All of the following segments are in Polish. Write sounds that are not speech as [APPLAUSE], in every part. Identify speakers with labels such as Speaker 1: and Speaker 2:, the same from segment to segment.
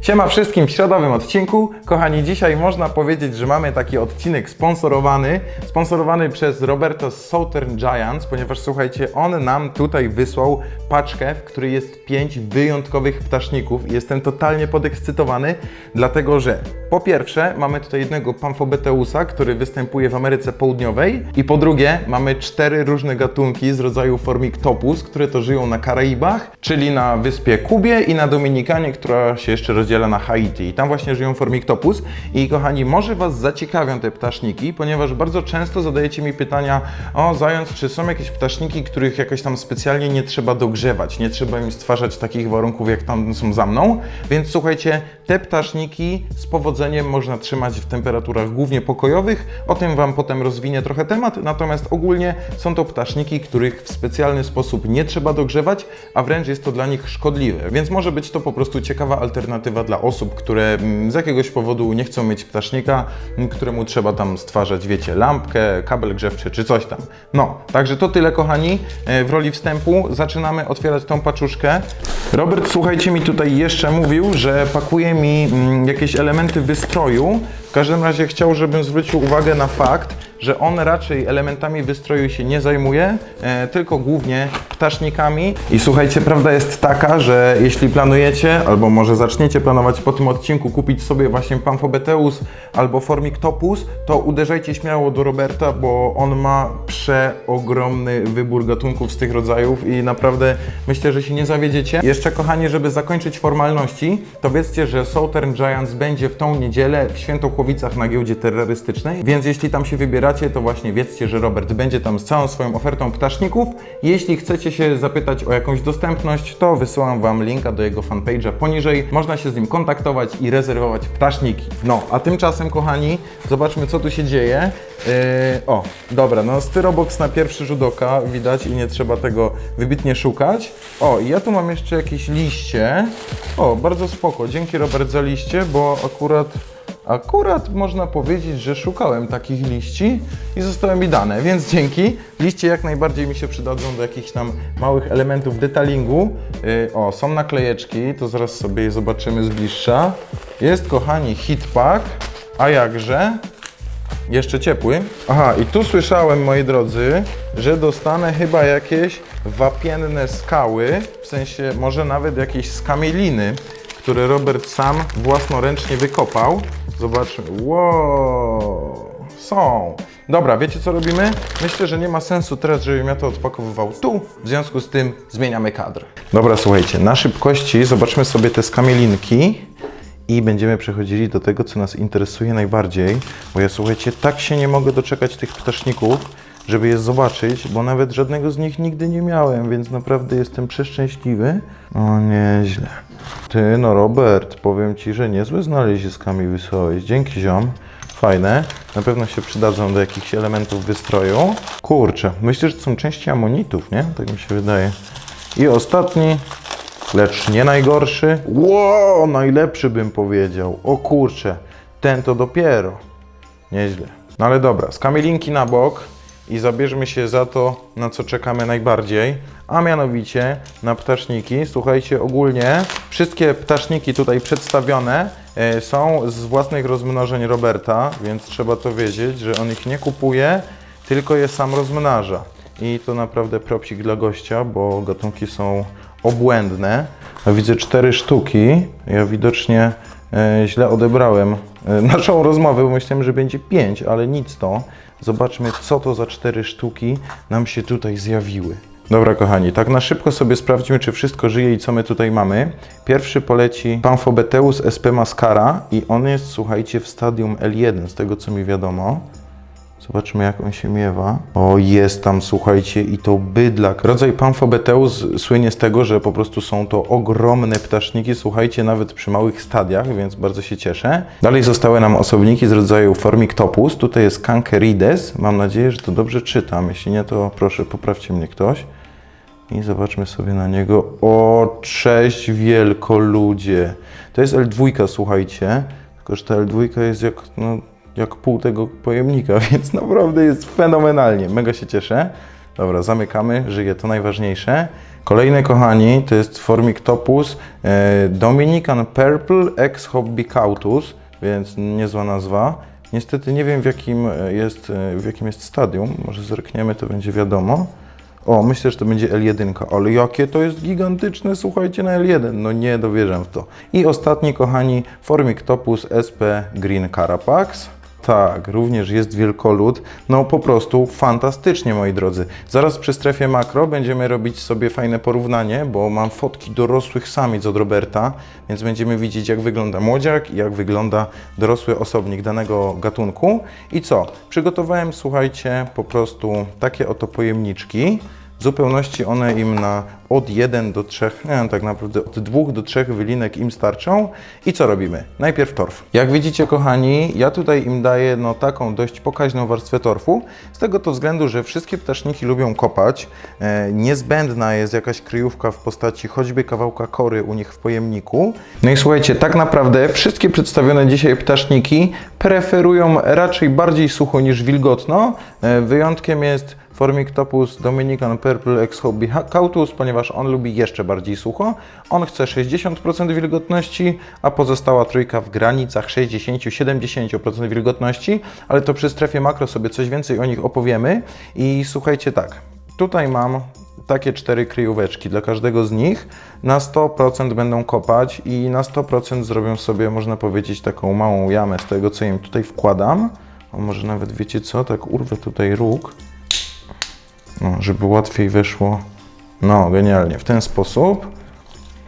Speaker 1: Siema wszystkim w środowym odcinku. Kochani, dzisiaj można powiedzieć, że mamy taki odcinek sponsorowany, sponsorowany przez Roberto Southern Giants, ponieważ słuchajcie, on nam tutaj wysłał paczkę, w której jest pięć wyjątkowych ptaszników. Jestem totalnie podekscytowany, dlatego że po pierwsze mamy tutaj jednego Pamphobeteusa, który występuje w Ameryce Południowej i po drugie mamy cztery różne gatunki z rodzaju Formictopus, które to żyją na Karaibach, czyli na wyspie Kubie i na Dominikanie, która się jeszcze rozdziela na Haiti. I tam właśnie żyją Formictopus. I kochani, może Was zaciekawią te ptaszniki, ponieważ bardzo często zadajecie mi pytania o zając, czy są jakieś ptaszniki, których jakoś tam specjalnie nie trzeba dogrzewać, nie trzeba im stwarzać takich warunków, jak tam są za mną. Więc słuchajcie, te ptaszniki z powodzeniem można trzymać w temperaturach głównie pokojowych. O tym Wam potem rozwinię trochę temat, natomiast ogólnie są to ptaszniki, których w specjalny sposób nie trzeba dogrzewać, a wręcz jest to dla nich szkodliwe. Więc może być to po prostu ciekawa alternatywa dla osób, które mm, z jakiegoś powodu nie chcą mieć ptasznika, m, któremu trzeba tam stwarzać, wiecie, lampkę, kabel grzewczy czy coś tam. No, także to tyle, kochani. E, W roli wstępu zaczynamy otwierać tą paczuszkę. Robert, słuchajcie, mi tutaj jeszcze mówił, że pakuje mi mm, jakieś elementy wystroju. W każdym razie chciał, żebym zwrócił uwagę na fakt, że on raczej elementami wystroju się nie zajmuje, e, tylko głównie ptasznikami. I słuchajcie, prawda jest taka, że jeśli planujecie, albo może zaczniecie planować po tym odcinku kupić sobie właśnie Pamphobeteus albo Formictopus, to uderzajcie śmiało do Roberta, bo on ma przeogromny wybór gatunków z tych rodzajów i naprawdę myślę, że się nie zawiedziecie. Jeszcze kochani, żeby zakończyć formalności, to wiedzcie, że Southern Giants będzie w tą niedzielę w Świętochłowicach na giełdzie terrorystycznej, więc jeśli tam się wybieracie, to właśnie wiedzcie, że Robert będzie tam z całą swoją ofertą ptaszników. Jeśli chcecie się zapytać o jakąś dostępność, to wysyłam Wam linka do jego fanpage'a poniżej. Można się z nim kontaktować i rezerwować ptaszniki. No, a tymczasem, kochani, zobaczmy, co tu się dzieje. Yy, o, dobra, no styrobox na pierwszy rzut oka widać i nie trzeba tego wybitnie szukać. O, ja tu mam jeszcze jakieś liście. O, bardzo spoko. Dzięki Robert za liście, bo akurat Akurat można powiedzieć, że szukałem takich liści i zostały mi dane, więc dzięki. Liście jak najbardziej mi się przydadzą do jakichś tam małych elementów detalingu. Yy, o, są naklejeczki, to zaraz sobie je zobaczymy z bliższa. Jest, kochani, hitpack, a jakże? Jeszcze ciepły. Aha, i tu słyszałem, moi drodzy, że dostanę chyba jakieś wapienne skały, w sensie może nawet jakieś skamieliny, które Robert sam własnoręcznie wykopał. Zobaczmy. Wow, są. Dobra, wiecie co robimy? Myślę, że nie ma sensu teraz, żebym ja to odpakowywał tu. W związku z tym zmieniamy kadr. Dobra, słuchajcie, na szybkości zobaczmy sobie te skamielinki i będziemy przechodzili do tego, co nas interesuje najbardziej, bo ja słuchajcie, tak się nie mogę doczekać tych ptaszników, żeby je zobaczyć, bo nawet żadnego z nich nigdy nie miałem, więc naprawdę jestem przeszczęśliwy. O, nieźle. Ty, no Robert, powiem Ci, że niezłe znaleziskami wysłałeś. Dzięki ziom. Fajne. Na pewno się przydadzą do jakichś elementów wystroju. Kurczę, myślę, że to są części amonitów, nie? Tak mi się wydaje. I ostatni, lecz nie najgorszy. Ło, najlepszy bym powiedział. O kurczę, ten to dopiero. Nieźle. No ale dobra, skamielinki na bok i zabierzmy się za to, na co czekamy najbardziej, a mianowicie na ptaszniki. Słuchajcie, ogólnie wszystkie ptaszniki tutaj przedstawione e, są z własnych rozmnożeń Roberta, więc trzeba to wiedzieć, że on ich nie kupuje, tylko je sam rozmnaża. I to naprawdę propsik dla gościa, bo gatunki są obłędne. Widzę cztery sztuki. Ja widocznie e, źle odebrałem e, [LAUGHS] naszą rozmowę, bo myślałem, że będzie pięć, ale nic to. Zobaczmy, co to za cztery sztuki nam się tutaj zjawiły. Dobra, kochani, tak na szybko sobie sprawdźmy, czy wszystko żyje i co my tutaj mamy. Pierwszy poleci Pamphobeteus sp mascara i on jest, słuchajcie, w stadium L1, z tego co mi wiadomo. Zobaczmy, jak on się miewa. O, jest tam, słuchajcie, i to bydlak. Rodzaj Pamphobeteus słynie z tego, że po prostu są to ogromne ptaszniki, słuchajcie, nawet przy małych stadiach, więc bardzo się cieszę. Dalej zostały nam osobniki z rodzaju Formictopus. Tutaj jest Cancerides. Mam nadzieję, że to dobrze czytam. Jeśli nie, to proszę, poprawcie mnie ktoś. I zobaczmy sobie na niego. O, cześć wielkoludzie. To jest L2, słuchajcie. Tylko, że ta L2 jest jak, no, jak pół tego pojemnika, [LAUGHS] więc naprawdę jest fenomenalnie. Mega się cieszę. Dobra, zamykamy, żyje, to najważniejsze. Kolejny, kochani, to jest Formictopus e, Dominican Purple ex Hobbicautus, więc niezła nazwa. Niestety nie wiem w jakim e, jest, e, w jakim jest stadium, może zerkniemy, to będzie wiadomo. O, myślę, że to będzie L1, ale jakie to jest gigantyczne, słuchajcie, na L1, no nie dowierzam w to. I ostatni, kochani, Formictopus SP Green Carapax. Tak, również jest wielkolud. No po prostu fantastycznie, moi drodzy. Zaraz przy strefie makro będziemy robić sobie fajne porównanie, bo mam fotki dorosłych samic od Roberta, więc będziemy widzieć jak wygląda młodziak i jak wygląda dorosły osobnik danego gatunku. I co? Przygotowałem, słuchajcie, po prostu takie oto pojemniczki. W zupełności one im na od 1 do 3, nie wiem, tak naprawdę od 2 do 3 wylinek im starczą. I co robimy? Najpierw torf. Jak widzicie, kochani, ja tutaj im daję no, taką dość pokaźną warstwę torfu, z tego to względu, że wszystkie ptaszniki lubią kopać. E, niezbędna jest jakaś kryjówka w postaci choćby kawałka kory u nich w pojemniku. No i słuchajcie, tak naprawdę wszystkie przedstawione dzisiaj ptaszniki preferują raczej bardziej sucho niż wilgotno. E, wyjątkiem jest Formictopus Dominican Purple ex Hobbicautus, ponieważ on lubi jeszcze bardziej sucho. On chce 60% wilgotności, a pozostała trójka w granicach 60-70% wilgotności, ale to przy strefie makro sobie coś więcej o nich opowiemy. I słuchajcie tak, tutaj mam takie cztery kryjóweczki dla każdego z nich. Na 100% będą kopać i na 100% zrobią sobie, można powiedzieć, taką małą jamę z tego, co im tutaj wkładam. A może nawet wiecie co, tak urwę tutaj róg no, żeby łatwiej wyszło. No, genialnie, w ten sposób.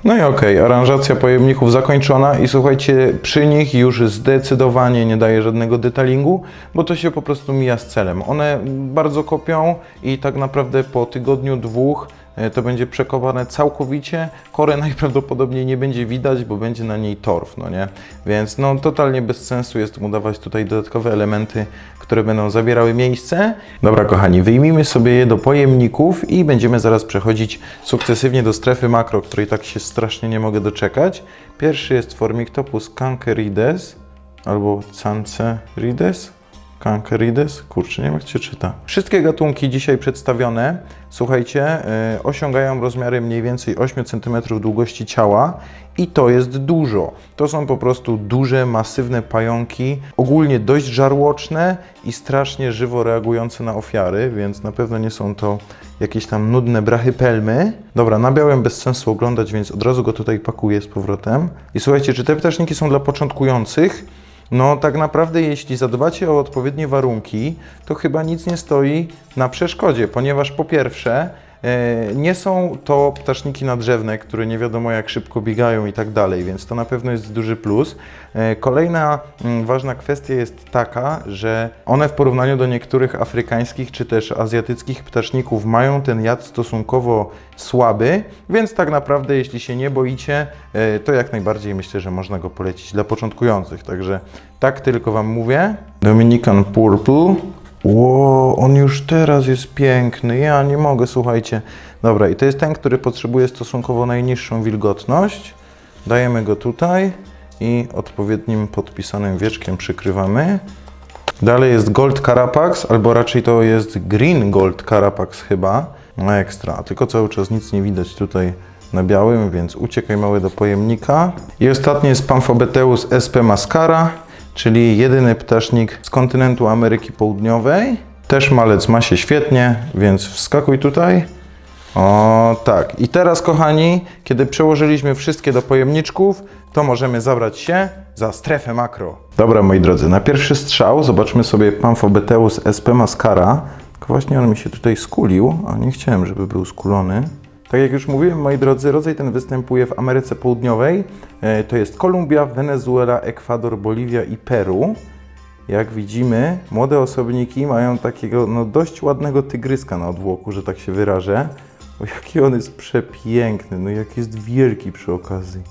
Speaker 1: No i okej, aranżacja pojemników zakończona i słuchajcie, przy nich już zdecydowanie nie daje żadnego detalingu, bo to się po prostu mija z celem. One bardzo kopią i tak naprawdę po tygodniu, dwóch to będzie przekopane całkowicie. Korę [LAUGHS] najprawdopodobniej nie będzie widać, bo będzie na niej torf, no nie? Więc no totalnie bez sensu jest mu dawać tutaj dodatkowe elementy, które będą zabierały miejsce. Dobra, kochani, wyjmijmy sobie je do pojemników i będziemy zaraz przechodzić sukcesywnie do strefy makro, której tak się strasznie nie mogę doczekać. Pierwszy jest Formictopus cancerides albo Cancerides. Cancerides? Kurczę, nie wiem jak się czyta. Wszystkie gatunki dzisiaj przedstawione, słuchajcie, yy, osiągają rozmiary mniej więcej 8 cm długości ciała i to jest dużo. To są po prostu duże, masywne pająki, ogólnie dość żarłoczne i strasznie żywo reagujące na ofiary, więc na pewno nie są to jakieś tam nudne brachypelmy. Dobra, na białym bez sensu oglądać, więc od razu go tutaj pakuję z powrotem. I słuchajcie, czy te ptaszniki są dla początkujących? No, tak naprawdę, jeśli zadbacie o odpowiednie warunki, to chyba nic nie stoi na przeszkodzie, ponieważ po pierwsze, nie są to ptaszniki nadrzewne, które nie wiadomo jak szybko biegają i tak dalej, więc to na pewno jest duży plus. E, Kolejna mm, ważna kwestia jest taka, że one w porównaniu do niektórych afrykańskich czy też azjatyckich ptaszników mają ten jad stosunkowo słaby, więc tak naprawdę jeśli się nie boicie, e, to jak najbardziej myślę, że można go polecić dla początkujących. Także tak tylko Wam mówię. Dominican Purple. Ło, on już teraz jest piękny. Ja nie mogę, słuchajcie. Dobra, i to jest ten, który potrzebuje stosunkowo najniższą wilgotność. Dajemy go tutaj i odpowiednim podpisanym wieczkiem przykrywamy. Dalej jest Gold Carapax, albo raczej to jest Green Gold Carapax chyba. No ekstra, tylko cały czas nic nie widać tutaj na białym, więc uciekaj mały do pojemnika. I ostatni jest Pamphobeteus sp mascara, czyli jedyny ptasznik z kontynentu Ameryki Południowej. Też malec ma się świetnie, więc wskakuj tutaj. O tak. I teraz, kochani, kiedy przełożyliśmy wszystkie do pojemniczków, to możemy zabrać się za strefę makro. Dobra, moi drodzy, na pierwszy strzał zobaczmy sobie Pamphobeteus sp mascara. Właśnie on mi się tutaj skulił, a nie chciałem, żeby był skulony. Tak jak już mówiłem, moi drodzy, rodzaj ten występuje w Ameryce Południowej. E, To jest Kolumbia, Wenezuela, Ekwador, Boliwia i Peru. Jak widzimy, młode osobniki mają takiego no, dość ładnego tygryska na odwłoku, że tak się wyrażę. O, jaki on jest przepiękny, no jak jest wielki przy okazji.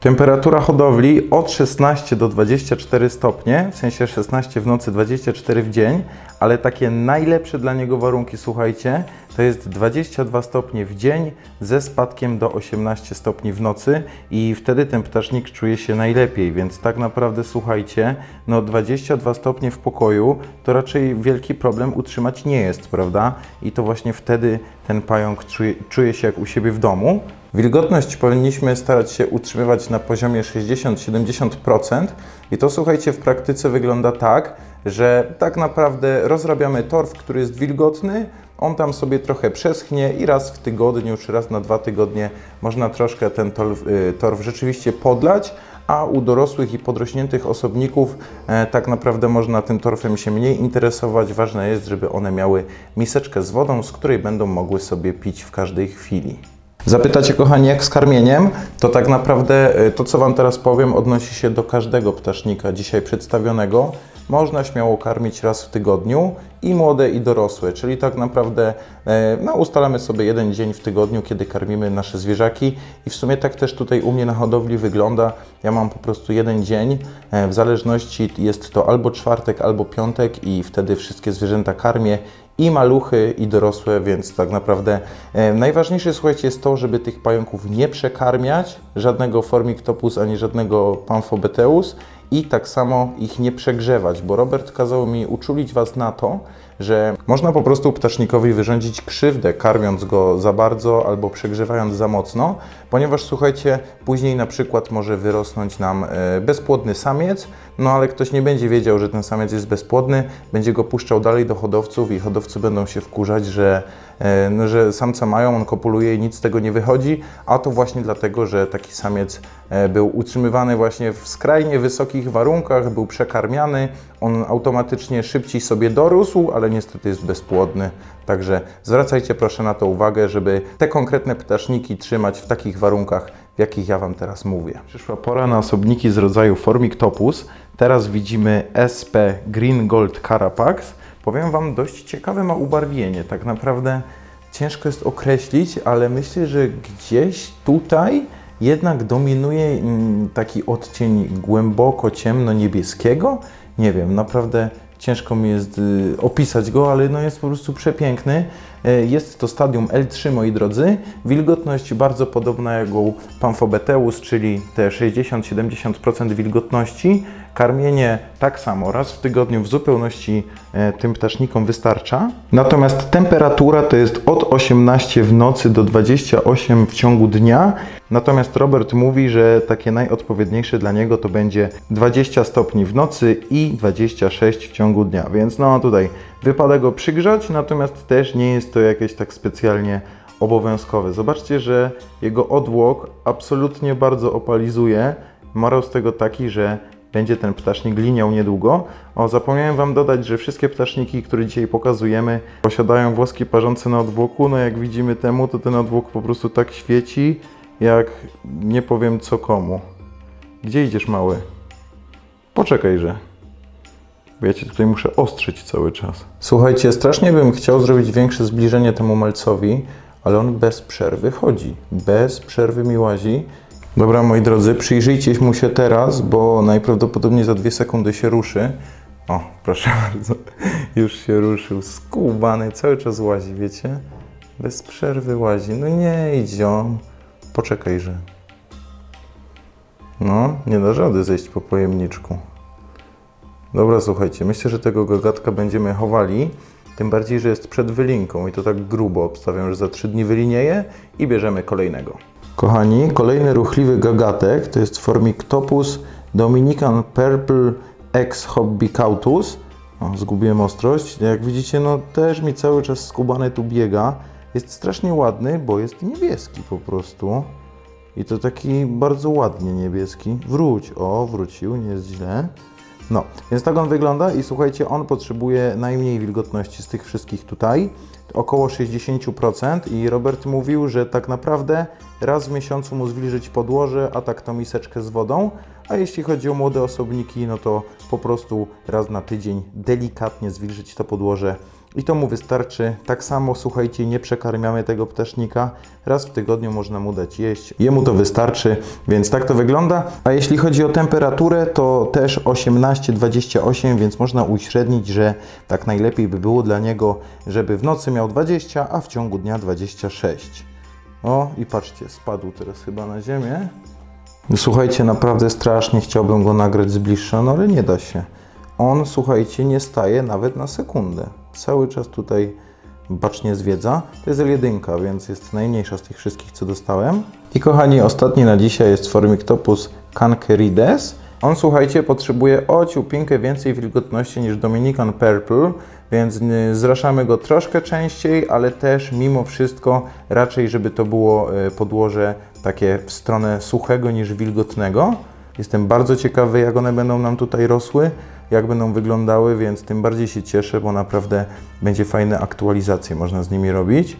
Speaker 1: Temperatura hodowli od 16 do 24 stopnie, w sensie 16 w nocy, 24 w dzień, ale takie najlepsze dla niego warunki, słuchajcie, to jest 22 stopnie w dzień ze spadkiem do 18 stopni w nocy i wtedy ten ptasznik czuje się najlepiej, więc tak naprawdę słuchajcie, no 22 stopnie w pokoju to raczej wielki problem utrzymać nie jest, prawda? I to właśnie wtedy ten pająk czuje, czuje się jak u siebie w domu. Wilgotność powinniśmy starać się utrzymywać na poziomie 60-70% i to słuchajcie w praktyce wygląda tak, że tak naprawdę rozrabiamy torf, który jest wilgotny, on tam sobie trochę przeschnie i raz w tygodniu czy raz na dwa tygodnie można troszkę ten torf, y, torf rzeczywiście podlać, a u dorosłych i podrośniętych osobników e, tak naprawdę można tym torfem się mniej interesować. Ważne jest, żeby one miały miseczkę z wodą, z której będą mogły sobie pić w każdej chwili. Zapytacie, kochani, jak z karmieniem? To tak naprawdę e, to, co Wam teraz powiem, odnosi się do każdego ptasznika dzisiaj przedstawionego. Można śmiało karmić raz w tygodniu i młode, i dorosłe, czyli tak naprawdę e, no, ustalamy sobie jeden dzień w tygodniu, kiedy karmimy nasze zwierzaki. I w sumie tak też tutaj u mnie na hodowli wygląda. Ja mam po prostu jeden dzień, e, w zależności jest to albo czwartek, albo piątek i wtedy wszystkie zwierzęta karmię. I maluchy, i dorosłe, więc tak naprawdę e, najważniejsze, słuchajcie, jest to, żeby tych pająków nie przekarmiać, żadnego Formictopus ani żadnego Pamphobeteus i tak samo ich nie przegrzewać, bo Robert kazał mi uczulić Was na to, że można po prostu ptasznikowi wyrządzić krzywdę, karmiąc go za bardzo albo przegrzewając za mocno, ponieważ słuchajcie, później na przykład może wyrosnąć nam e, bezpłodny samiec, no ale ktoś nie będzie wiedział, że ten samiec jest bezpłodny, będzie go puszczał dalej do hodowców i hodowcy będą się wkurzać, że, że samca mają, on kopuluje i nic z tego nie wychodzi, a to właśnie dlatego, że taki samiec e, był utrzymywany właśnie w skrajnie wysokich warunkach, był przekarmiany, on automatycznie szybciej sobie dorósł, ale niestety jest bezpłodny. Także zwracajcie proszę na to uwagę, żeby te konkretne ptaszniki trzymać w takich warunkach, w jakich ja Wam teraz mówię. Przyszła pora na osobniki z rodzaju Formictopus. Teraz widzimy SP Green Gold Carapax. Powiem Wam, dość ciekawe ma ubarwienie. Tak naprawdę ciężko jest określić, ale myślę, że gdzieś tutaj jednak dominuje mm, taki odcień głęboko ciemno-niebieskiego. Nie wiem, naprawdę ciężko mi jest y, opisać go, ale no jest po prostu przepiękny. E, Jest to stadium L3, moi drodzy. Wilgotność bardzo podobna jak u Pamphobeteus, czyli te 60-70% wilgotności. Karmienie tak samo, raz w tygodniu w zupełności e, tym ptasznikom wystarcza. Natomiast temperatura to jest od 18 w nocy do 28 w ciągu dnia. Natomiast Robert mówi, że takie najodpowiedniejsze dla niego to będzie 20 stopni w nocy i 26 w ciągu dnia. Więc no tutaj wypada go przygrzać, natomiast też nie jest to jakieś tak specjalnie obowiązkowe. Zobaczcie, że jego odłok absolutnie bardzo opalizuje. Morał z tego taki, że będzie ten ptasznik liniał niedługo. O, zapomniałem Wam dodać, że wszystkie ptaszniki, które dzisiaj pokazujemy, posiadają włoski parzące na odwłoku. No jak widzimy temu, to ten odwłok po prostu tak świeci, jak nie powiem co komu. Gdzie idziesz, mały? Poczekajże. Bo ja cię tutaj muszę ostrzyć cały czas. Słuchajcie, strasznie bym chciał zrobić większe zbliżenie temu malcowi, ale on bez przerwy chodzi. Bez przerwy mi łazi. Dobra, moi drodzy, przyjrzyjcie mu się teraz, bo najprawdopodobniej za dwie sekundy się ruszy. O, proszę [LAUGHS] bardzo, już się ruszył. Skubany, cały czas łazi, wiecie? Bez przerwy łazi. No nie idź on. Poczekajże. No, nie da rady zejść po pojemniczku. Dobra, słuchajcie, myślę, że tego gagatka będziemy chowali. Tym bardziej, że jest przed wylinką i to tak grubo obstawiam, że za 3 dni wylinieje i bierzemy kolejnego. Kochani, kolejny ruchliwy gagatek to jest Formictopus Dominican Purple X Hobbicautus. O, zgubiłem ostrość. Jak widzicie, no też mi cały czas skubany tu biega. Jest strasznie ładny, bo jest niebieski po prostu. I to taki bardzo ładnie niebieski. Wróć, o, wrócił, nie jest źle. No, więc tak on wygląda i słuchajcie, on potrzebuje najmniej wilgotności z tych wszystkich tutaj, około 60% i Robert mówił, że tak naprawdę raz w miesiącu mu zwilżyć podłoże, a tak to miseczkę z wodą, a jeśli chodzi o młode osobniki, no to po prostu raz na tydzień delikatnie zwilżyć to podłoże I to mu wystarczy. Tak samo, słuchajcie, nie przekarmiamy tego ptasznika. Raz w tygodniu można mu dać jeść. Jemu to wystarczy, więc tak to wygląda. A jeśli chodzi o temperaturę, to też 18-28, więc można uśrednić, że tak najlepiej by było dla niego, żeby w nocy miał 20, a w ciągu dnia 26. O, i patrzcie, spadł teraz chyba na ziemię. Słuchajcie, naprawdę strasznie chciałbym go nagrać z bliższa, no ale nie da się. On, słuchajcie, nie staje nawet na sekundę. Cały czas tutaj bacznie zwiedza. To jest L1, więc jest najmniejsza z tych wszystkich, co dostałem. I kochani, ostatni na dzisiaj jest Formictopus cancerides. On, słuchajcie, potrzebuje o ciupinkę więcej wilgotności niż Dominican Purple, więc zraszamy go troszkę częściej, ale też mimo wszystko raczej, żeby to było y, podłoże takie w stronę suchego niż wilgotnego. Jestem bardzo ciekawy, jak one będą nam tutaj rosły, jak będą wyglądały, więc tym bardziej się cieszę, bo naprawdę będzie fajne aktualizacje można z nimi robić.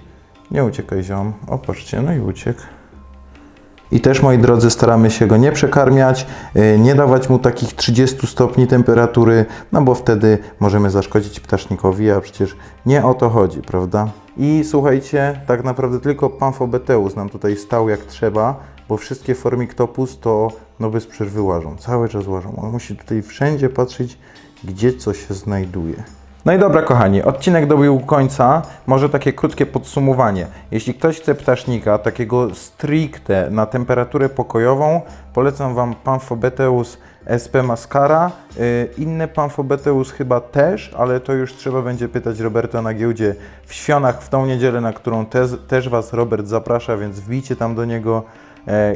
Speaker 1: Nie uciekaj ziom. O, patrzcie, no i uciekł. I też, moi drodzy, staramy się go nie przekarmiać, y, nie dawać mu takich 30 stopni temperatury, no bo wtedy możemy zaszkodzić ptasznikowi, a przecież nie o to chodzi, prawda? I słuchajcie, tak naprawdę tylko Pamphobeteus nam tutaj stał jak trzeba, bo wszystkie Formictopus to no bez przerwy łażą, cały czas łażą. On musi tutaj wszędzie patrzeć, gdzie co się znajduje. No i dobra, kochani, odcinek dobił końca. Może takie krótkie podsumowanie. Jeśli ktoś chce ptasznika, takiego stricte na temperaturę pokojową, polecam Wam Pamphobeteus SP Mascara. Yy, inne Pamphobeteus chyba też, ale to już trzeba będzie pytać Roberta na giełdzie w Świąach w tą niedzielę, na którą też, też Was Robert zaprasza, więc wbijcie tam do niego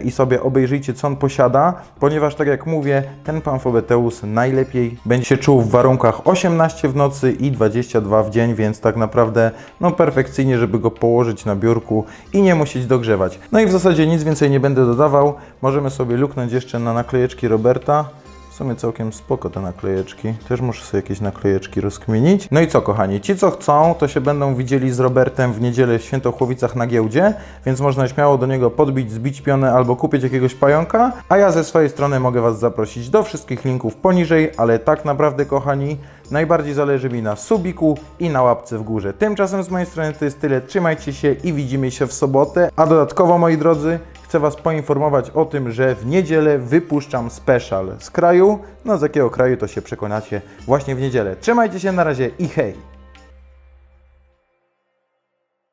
Speaker 1: i sobie obejrzyjcie, co on posiada, ponieważ tak jak mówię, ten Pamphobeteus najlepiej będzie się czuł w warunkach 18 w nocy i 22 w dzień, więc tak naprawdę no perfekcyjnie, żeby go położyć na biurku i nie musieć dogrzewać. No i w zasadzie nic więcej nie będę dodawał. Możemy sobie luknąć jeszcze na naklejeczki Roberta. W sumie całkiem spoko te naklejeczki. Też muszę sobie jakieś naklejeczki rozkminić. No i co kochani, ci co chcą, to się będą widzieli z Robertem w niedzielę w Świętochłowicach na giełdzie, więc można śmiało do niego podbić, zbić pionę albo kupić jakiegoś pająka, a ja ze swojej strony mogę Was zaprosić do wszystkich linków poniżej, ale tak naprawdę kochani, najbardziej zależy mi na subiku i na łapce w górze. Tymczasem z mojej strony to jest tyle, trzymajcie się i widzimy się w sobotę, a dodatkowo moi drodzy, chcę Was poinformować o tym, że w niedzielę wypuszczam special z kraju. No z jakiego kraju to się przekonacie właśnie w niedzielę. Trzymajcie się na razie i hej!